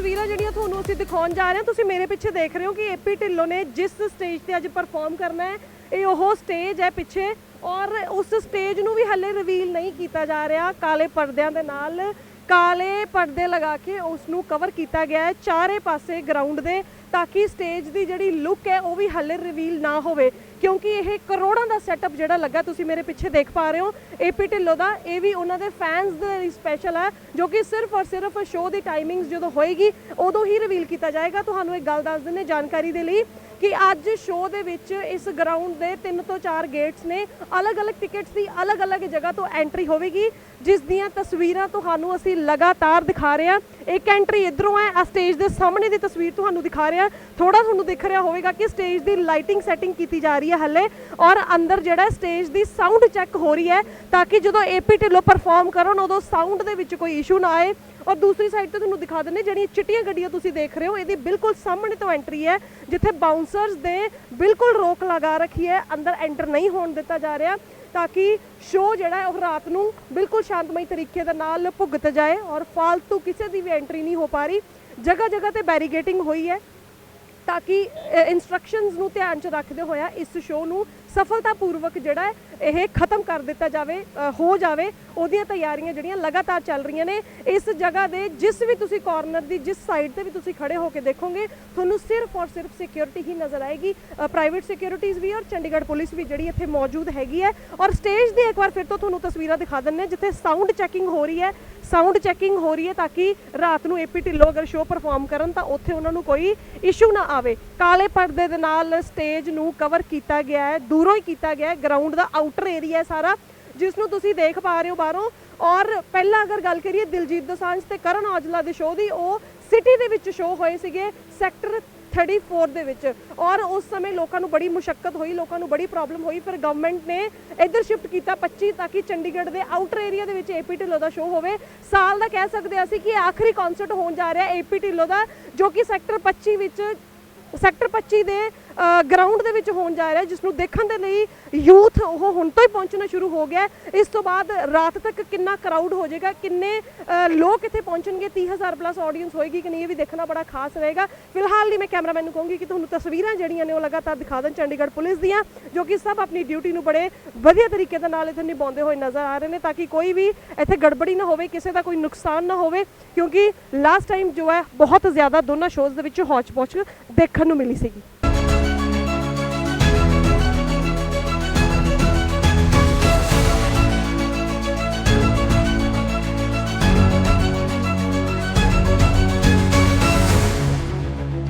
ਤਸਵੀਰਾਂ ਜਿਹੜੀਆਂ ਤੁਹਾਨੂੰ ਅਸੀਂ ਦਿਖਾਉਣ ਜਾ ਰਹੇ ਹਾਂ, ਤੁਸੀਂ ਮੇਰੇ ਪਿੱਛੇ ਦੇਖ ਰਹੇ ਹੋ ਕਿ ਏਪੀ ਢਿੱਲੋਂ ਨੇ ਜਿਸ ਸਟੇਜ ਤੇ ਅੱਜ ਪਰਫਾਰਮ ਕਰਨਾ ਹੈ, ਇਹ ਉਹ ਸਟੇਜ ਹੈ ਪਿੱਛੇ ਔਰ ਉਸ ਸਟੇਜ ਨੂੰ ਵੀ ਹੱਲੇ ਰਿਵੀਲ ਨਹੀਂ ਕੀਤਾ ਜਾ ਰਿਹਾ। ਕਾਲੇ ਪਰਦਿਆਂ ਦੇ ਨਾਲ ਕਾਲੇ ਪਰਦੇ ਲਗਾ ਕੇ ਉਸ ਨੂੰ ਕਵਰ ਕੀਤਾ ਗਿਆ ਹੈ ਚਾਰੇ ਪਾਸੇ ਗਰਾਊਂਡ ਦੇ, ਤਾਂ ਕਿ ਸਟੇਜ ਦੀ ਜਿਹੜੀ ਲੁੱਕ ਹੈ ਉਹ ਵੀ ਹੱਲੇ ਰਿਵੀਲ ਨਾ ਹੋਵੇ। ਕਿਉਂਕਿ ਇਹ ਕਰੋੜਾਂ ਦਾ ਸੈਟਅਪ ਜਿਹੜਾ ਲੱਗਾ, ਤੁਸੀਂ ਮੇਰੇ ਪਿੱਛੇ ਦੇਖ ਪਾ ਰਹੇ ਹੋ। ਏਪੀ ਢਿੱਲੋਂ ਦਾ, ਇਹ ਵੀ ਉਹਨਾਂ ਦੇ ਫੈਨਸ ਦੇ ਲਈ ਸਪੈਸ਼ਲ ਹੈ ਜੋ ਕਿ ਸਿਰਫ ਔਰ ਸਿਰਫ ਸ਼ੋਅ ਦੀ ਟਾਈਮਿੰਗਸ ਜਦੋਂ ਹੋਏਗੀ, ਉਦੋਂ ਹੀ ਰਿਵੀਲ ਕੀਤਾ ਜਾਏਗਾ। ਤੁਹਾਨੂੰ ਇੱਕ ਗੱਲ ਦੱਸ ਦਿੰਦੇ ਜਾਣਕਾਰੀ ਦੇ ਲਈ ਕਿ ਅੱਜ ਸ਼ੋਅ ਦੇ ਵਿੱਚ ਇਸ ਗਰਾਊਂਡ ਦੇ 3 ਤੋਂ 4 ਗੇਟਸ ਨੇ ਅਲੱਗ-ਅਲੱਗ ਟਿਕਟਸ ਦੀ ਅਲੱਗ-ਅਲੱਗ ਜਗ੍ਹਾ ਤੋਂ ਐਂਟਰੀ ਹੋਵੇਗੀ, ਜਿਸ ਦੀਆਂ ਤਸਵੀਰਾਂ ਤੁਹਾਨੂੰ ਅਸੀਂ ਲਗਾਤਾਰ ਦਿਖਾ ਰਹੇ ਹਾਂ। ਇੱਕ ਐਂਟਰੀ ਇਧਰੋਂ ਹੈ ਆ ਸਟੇਜ ਦੇ ਸਾਹਮਣੇ ਦੀ ਤਸਵੀਰ ਤੁਹਾਨੂੰ ਦਿਖਾ ਰਹੇ। ਹਾਂ ਥੋੜਾ ਤੁਹਾਨੂੰ ਦਿਖ ਰਿਹਾ ਹੋਵੇਗਾ ਕਿ ਸਟੇਜ ਦੀ ਲਾਈਟਿੰਗ ਸੈਟਿੰਗ ਕੀਤੀ ਜਾ ਰਹੀ ਹੈ ਹੱਲੇ ਔਰ ਅੰਦਰ ਜਿਹੜਾ ਸਟੇਜ ਦੀ ਸਾਊਂਡ ਚੈੱਕ ਹੋ ਰਹੀ ਹੈ, ਤਾਂ ਕਿ ਜਦੋਂ ਏਪੀ ਢਿੱਲੋਂ ਪਰਫਾਰਮ ਕਰਨ, ਉਦੋਂ ਸਾਊਂਡ ਦੇ ਵਿੱਚ ਕੋਈ ਇਸ਼ੂ ਨਾ ਆਏ। ਔਰ ਦੂਸਰੀ ਸਾਈਡ ਤੇ ਤੁਹਾਨੂੰ ਦਿਖਾ ਦਿੰਦੇ ਜਿਹੜੀਆਂ ਚਿੱਟੀਆਂ ਗੱਡੀਆਂ ਤੁਸੀਂ ਦੇਖ ਰਹੇ ਹੋ, ਇਹਦੀ ਬਿਲਕੁਲ ਸਾਹਮਣੇ ਤੋਂ ਐਂਟਰੀ ਹੈ, ਜਿੱਥੇ ਬਾਉਂਸਰਸ ਦੇ ਬਿਲਕੁਲ ਰੋਕ ਲਗਾ ਰੱਖੀ ਹੈ, ਅੰਦਰ ਐਂਟਰ ਨਹੀਂ ਹੋਣ ਦਿੱਤਾ ਜਾ ਰਿਹਾ, ਤਾਂ ਕਿ ਸ਼ੋਅ ਜਿਹੜਾ ਉਹ ਰਾਤ ਨੂੰ ਬਿਲਕੁਲ ਸ਼ਾਂਤਮਈ ਤਰੀਕੇ ਦੇ ਨਾਲ ਭੁਗਤ ਜਾਏ ਔਰ ਫालतू ਕਿਸੇ ਦੀ ਵੀ ਐਂਟਰੀ ਨਹੀਂ ਹੋ ਪਾ ਰਹੀ। ਜਗ੍ਹਾ ਜਗ੍ਹਾ ਤੇ ਬੈਰੀਗੇਟਿੰਗ ਹੋਈ ਹੈ। ਤਾਂ ਕਿ ਇਨਸਟਰਕਸ਼ਨਸ ਨੂੰ ਧਿਆਨ 'ਚ ਰੱਖਦੇ ਹੋਇਆ ਇਸ ਸ਼ੋਅ ਨੂੰ ਸਫਲਤਾਪੂਰਵਕ ਜਿਹੜਾ ਇਹ ਖਤਮ ਕਰ ਦਿੱਤਾ ਜਾਵੇ ਹੋ ਜਾਵੇ, ਉਹਦੀਆਂ ਤਿਆਰੀਆਂ ਜਿਹੜੀਆਂ ਲਗਾਤਾਰ ਚੱਲ ਰਹੀਆਂ ਨੇ। ਇਸ ਜਗ੍ਹਾ ਦੇ ਜਿਸ ਵੀ ਤੁਸੀਂ ਕਾਰਨਰ ਦੀ, ਜਿਸ ਸਾਈਡ ਤੇ ਵੀ ਤੁਸੀਂ ਖੜੇ ਹੋ ਕੇ ਦੇਖੋਗੇ, ਤੁਹਾਨੂੰ ਸਿਰਫ ਔਰ ਸਿਰਫ ਸਿਕਿਉਰਿਟੀ ਹੀ ਨਜ਼ਰ ਆਏਗੀ। ਪ੍ਰਾਈਵੇਟ ਸਿਕਿਉਰਿਟੀਜ਼ ਵੀ ਔਰ ਚੰਡੀਗੜ੍ਹ ਪੁਲਿਸ ਵੀ ਜਿਹੜੀ ਇੱਥੇ ਮੌਜੂਦ ਹੈਗੀ ਹੈ। ਔਰ ਸਟੇਜ ਦੀ ਇੱਕ ਵਾਰ ਫਿਰ ਤੋਂ ਤੁਹਾਨੂੰ ਤਸਵੀਰਾਂ ਦਿਖਾ ਦਿੰਨੇ ਜਿੱਥੇ ਸਾਊਂਡ ਚੈਕਿੰਗ ਹੋ ਰਹੀ ਹੈ। ਸਾਊਂਡ ਚੈਕਿੰਗ ਹੋ ਰਹੀ ਹੈ ਤਾਂ ਕਿ ਰਾਤ ਨੂੰ ਏਪੀ ਢਿੱਲੋਂ ਅਗਰ ਸ਼ੋਅ ਪਰਫਾਰਮ ਕਰਨ ਤਾਂ ਉੱਥੇ ਉਹਨਾਂ ਨੂੰ ਕੋਈ ਇਸ਼ੂ ਨਾ ਆਵੇ। ਕਾਲੇ ਪਰਦੇ ਦੇ ਨਾਲ ਸਟੇਜ ਨੂੰ ਕਵਰ ਕੀਤਾ ਗਿਆ ਹੈ, ਦੂਰੋਂ ਹੀ ਕੀਤਾ ਗਿਆ ਹੈ ਗਰਾਊਂਡ ਦਾ ਆਊਟਰ ਏਰੀਆ ਹੈ ਸਾਰਾ, ਜਿਸ ਨੂੰ ਤੁਸੀਂ ਦੇਖ ਪਾ ਰਹੇ ਹੋ ਬਾਹਰੋਂ। ਔਰ ਪਹਿਲਾਂ ਅਗਰ ਗੱਲ ਕਰੀਏ ਦਿਲਜੀਤ ਦੋਸਾਂਝ ਤੇ ਕਰਨ ਔਜਲਾ ਦੇ ਸ਼ੋਅ ਦੀ, ਉਹ ਸਿਟੀ ਦੇ ਵਿੱਚ ਸ਼ੋਅ ਹੋਏ ਸੀਗੇ ਸੈਕਟਰ 34 ਦੇ ਵਿੱਚ। ਔਰ ਉਸ ਸਮੇਂ ਲੋਕਾਂ ਨੂੰ ਬੜੀ ਮੁਸ਼ਕਲ ਹੋਈ, ਲੋਕਾਂ ਨੂੰ ਬੜੀ ਪ੍ਰੋਬਲਮ ਹੋਈ, ਫਿਰ ਗਵਰਨਮੈਂਟ ਨੇ ਇੱਧਰ ਸ਼ਿਫਟ ਕੀਤਾ 25 ਤਾਂ ਕਿ ਚੰਡੀਗੜ੍ਹ ਦੇ ਆਊਟਰ ਏਰੀਆ ਦੇ ਵਿੱਚ ਏਪੀ ਢਿੱਲੋਂ ਦਾ ਸ਼ੋਅ ਹੋਵੇ। ਸਾਲ ਦਾ ਕਹਿ ਸਕਦੇ ਹਾਂ ਅਸੀਂ ਕਿ ਆਖਰੀ ਕਨਸਰਟ ਹੋਣ ਜਾ ਰਿਹਾ ਏਪੀ ਢਿੱਲੋਂ ਦਾ, ਜੋ ਕਿ ਸੈਕਟਰ 25 ਵਿੱਚ ਸੈਕਟਰ 25 ਦੇ ਗਰਾਊਂਡ ਦੇ ਵਿੱਚ ਹੋਣ ਜਾ ਰਿਹਾ ਜਿਸ ਨੂੰ ਦੇਖਣ ਦੇ ਲਈ ਯੂਥ ਉਹ ਹੁਣ ਤੋਂ ਹੀ ਪਹੁੰਚਣਾ ਸ਼ੁਰੂ ਹੋ ਗਿਆ ਇਸ ਤੋਂ ਬਾਅਦ ਰਾਤ ਤੱਕ ਕਿੰਨਾ ਕਰਾਊਡ ਹੋ ਜਾਏਗਾ, ਕਿੰਨੇ ਲੋਕ ਇੱਥੇ ਪਹੁੰਚਣਗੇ 30000 ਪਲੱਸ ਆਡੀਅנס ਹੋਏਗੀ ਕਿ ਨਹੀਂ ਇਹ ਵੀ ਦੇਖਣਾ ਬੜਾ ਖਾਸ ਰਹੇਗਾ। ਫਿਲਹਾਲ ਲਈ ਮੈਂ ਕੈਮਰਾਮੈਨ ਨੂੰ ਕਹੂੰਗੀ ਕਿ ਤੁਹਾਨੂੰ ਤਸਵੀਰਾਂ ਜਿਹੜੀਆਂ ਨੇ ਉਹ ਲਗਾਤਾਰ ਦਿਖਾ ਦੇਣ ਚੰਡੀਗੜ੍ਹ ਪੁਲਿਸ ਦੀਆਂ, ਜੋ ਕਿ ਸਭ ਆਪਣੀ ਡਿਊਟੀ ਨੂੰ ਬੜੇ ਵਧੀਆ ਤਰੀਕੇ ਦੇ ਨਾਲ ਇੱਥੇ ਨਿਭਾਉਂਦੇ ਹੋਏ ਨਜ਼ਰ ਆ ਰਹੇ ਨੇ, ਤਾਂ ਕਿ ਕੋਈ ਵੀ ਇੱਥੇ ਗੜਬੜੀ ਨਾ ਹੋਵੇ, ਕਿਸੇ ਦਾ ਕੋਈ ਨੁਕਸਾਨ ਨਾ ਹੋਵੇ, ਕਿਉਂਕਿ ਲਾਸਟ ਟਾਈਮ ਜੋ ਹੈ ਬਹੁਤ ਜ਼ਿਆਦਾ ਦੋਨਾਂ ਸ਼ੋਜ਼ ਦੇ ਵਿੱਚ ਹੌਚ ਪੌਚ ਦੇਖਣ ਨੂੰ ਮਿਲੀ ਸੀਗੀ।